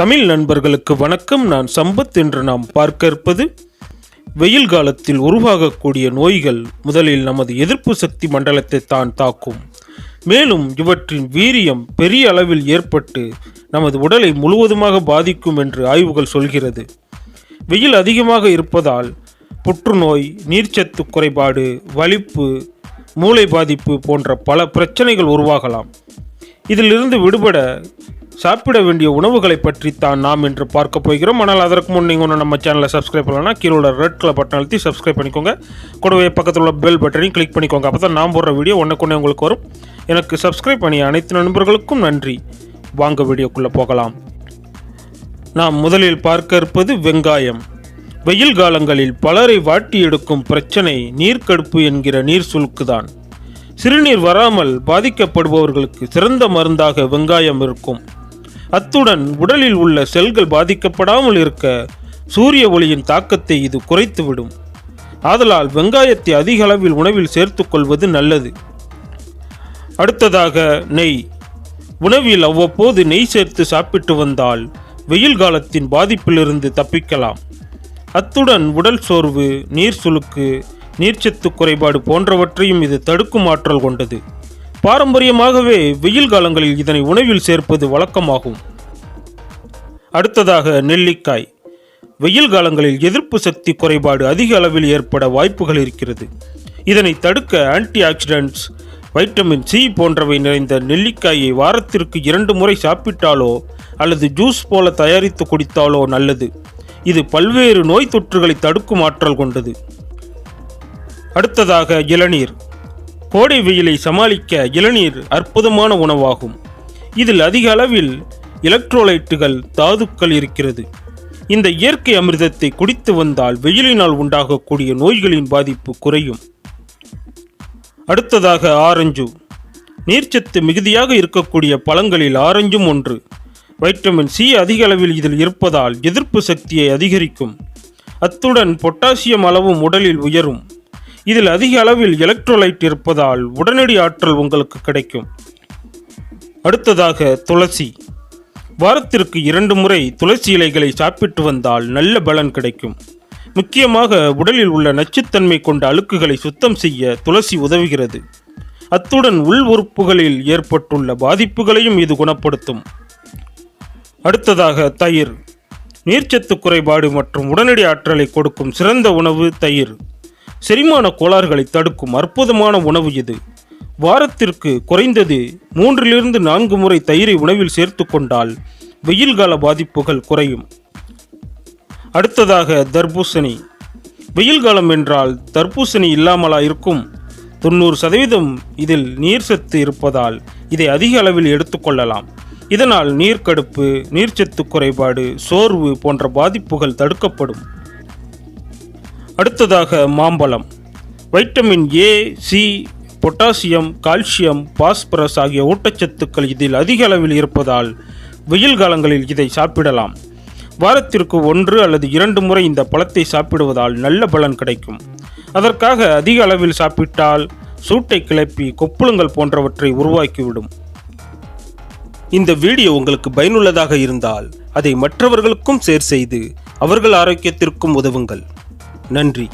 தமிழ் நண்பர்களுக்கு வணக்கம். நான் சம்பத் என்று நாம் பார்க்க இருப்பது வெயில் காலத்தில் உருவாகக்கூடிய நோய்கள் முதலில் நமது எதிர்ப்பு சக்தி மண்டலத்தை தான் தாக்கும். மேலும் இவற்றின் வீரியம் பெரிய அளவில் ஏற்பட்டு நமது உடலை முழுவதுமாக பாதிக்கும் என்று ஆய்வுகள் சொல்கிறது. வெயில் அதிகமாக இருப்பதால் புற்றுநோய் நீர்ச்சத்து குறைபாடு வலிப்பு மூளை பாதிப்பு போன்ற பல பிரச்சனைகள் உருவாகலாம். இதிலிருந்து விடுபட சாப்பிட வேண்டிய உணவுகளை பற்றி தான் நாம் இன்று பார்க்க போகிறோம். ஆனால் அதற்கு முன் நீங்கள் ஒன்று நம்ம சேனலை சப்ஸ்கிரைப் பண்ணலன்னா கீழே ரெட் கலர் பட்டன் அழுத்தி சப்ஸ்கிரைப் பண்ணிக்கோங்க. கூடவே பக்கத்தில் உள்ள பெல் பட்டனையும் கிளிக் பண்ணிக்கோங்க. அப்போ தான் நான் போடுற வீடியோ ஒன்றுக்கு உங்களுக்கு வரும். எனக்கு சப்ஸ்கிரைப் பண்ணிய அனைத்து நண்பர்களுக்கும் நன்றி. வாங்க வீடியோக்குள்ளே போகலாம். நாம் முதலில் பார்க்க இருப்பது வெங்காயம். வெயில் காலங்களில் பலரை வாட்டி எடுக்கும் பிரச்சனை நீர்க்கடுப்பு என்கிற நீர் சுழுக்குதான். சிறுநீர் வராமல் பாதிக்கப்படுபவர்களுக்கு சிறந்த மருந்தாக வெங்காயம் இருக்கும். அத்துடன் உடலில் உள்ள செல்கள் பாதிக்கப்படாமல் இருக்க சூரிய ஒளியின் தாக்கத்தை இது குறைத்துவிடும். ஆதலால் வெங்காயத்தை அதிக அளவில் உணவில் சேர்த்துக்கொள்வது நல்லது. அடுத்ததாக நெய். உணவில் அவ்வப்போது நெய் சேர்த்து சாப்பிட்டு வந்தால் வெயில் காலத்தின் பாதிப்பிலிருந்து தப்பிக்கலாம். அத்துடன் உடல் சோர்வு நீர் சுளுக்கு நீர்ச்சத்து குறைபாடு போன்றவற்றையும் இது தடுக்கும் ஆற்றல் கொண்டது. பாரம்பரியமாகவே வெயில் காலங்களில் இதனை உணவில் சேர்ப்பது வழக்கமாகும். அடுத்ததாக நெல்லிக்காய். வெயில் காலங்களில் எதிர்ப்பு சக்தி குறைபாடு அதிக அளவில் ஏற்பட வாய்ப்புகள் இருக்கிறது. இதனை தடுக்க ஆன்டி ஆக்சிடென்ட்ஸ் வைட்டமின் சி போன்றவை நிறைந்த நெல்லிக்காயை வாரத்திற்கு இரண்டு முறை சாப்பிட்டாலோ அல்லது ஜூஸ் போல தயாரித்து குடித்தாலோ நல்லது. இது பல்வேறு நோய் தொற்றுகளை தடுக்கும் ஆற்றல் கொண்டது. அடுத்ததாக இளநீர். கோடை வெயிலை சமாளிக்க இளநீர் அற்புதமான உணவாகும். இதில் அதிக அளவில் எலக்ட்ரோலைட்டுகள் தாதுக்கள் இருக்கிறது. இந்த இயற்கை அமிர்தத்தை குடித்து வந்தால் வெயிலினால் உண்டாகக்கூடிய நோய்களின் பாதிப்பு குறையும். அடுத்ததாக ஆரஞ்சு. நீர்ச்சத்து மிகுதியாக இருக்கக்கூடிய பழங்களில் ஆரஞ்சும் ஒன்று. வைட்டமின் சி அதிக அளவில் இதில் இருப்பதால் எதிர்ப்பு சக்தியை அதிகரிக்கும். அத்துடன் பொட்டாசியம் அளவும் உடலில் உயரும். இதில் அதிக அளவில் எலக்ட்ரோலைட் இருப்பதால் உடனடி ஆற்றல் உங்களுக்கு கிடைக்கும். அடுத்ததாக துளசி. வாரத்திற்கு இரண்டு முறை துளசி இலைகளை சாப்பிட்டு வந்தால் நல்ல பலன் கிடைக்கும். முக்கியமாக உடலில் உள்ள நச்சுத்தன்மை கொண்ட அழுக்குகளை சுத்தம் செய்ய துளசி உதவுகிறது. அத்துடன் உள் உறுப்புகளில் ஏற்பட்டுள்ள பாதிப்புகளையும் இது குணப்படுத்தும். அடுத்ததாக தயிர். நீர்ச்சத்து குறைபாடு மற்றும் உடனடி ஆற்றலை கொடுக்கும் சிறந்த உணவு தயிர். செரிமான கோளாறுகளை தடுக்கும் அற்புதமான உணவு இது. வாரத்திற்கு குறைந்தது மூன்றிலிருந்து நான்கு முறை தயிரை உணவில் சேர்த்து கொண்டால் வெயில் கால பாதிப்புகள் குறையும். அடுத்ததாக தர்பூசணி. வெயில் காலம் என்றால் தர்பூசணி இல்லாமலா இருக்கும் தொண்ணூறு சதவீதம் இதில் நீர் சத்து இருப்பதால் இதை அதிக அளவில் எடுத்துக்கொள்ளலாம் இதனால் நீர்க்கடுப்பு நீர்ச்சத்து குறைபாடு சோர்வு போன்ற பாதிப்புகள் தடுக்கப்படும். அடுத்ததாக மாம்பழம். Vitamin A C potassium calcium phosphorus ஆகிய ஊட்டச்சத்துக்கள் இதில் அதிக அளவில் இருப்பதால் வெயில் காலங்களில் இதை சாப்பிடலாம். வாரத்திற்கு ஒன்று அல்லது இரண்டு முறை இந்த பழத்தை சாப்பிடுவதால் நல்ல பலன் கிடைக்கும். அதற்காக அதிக அளவில் சாப்பிட்டால் சூட்டை கிளப்பி கொப்புளங்கள் போன்றவற்றை உருவாக்கிவிடும். இந்த வீடியோ உங்களுக்கு பயனுள்ளதாக இருந்தால் அதை மற்றவர்களுக்கும் ஷேர் செய்து அவர்கள் ஆரோக்கியத்திற்கும் உதவுங்கள். நன்றி.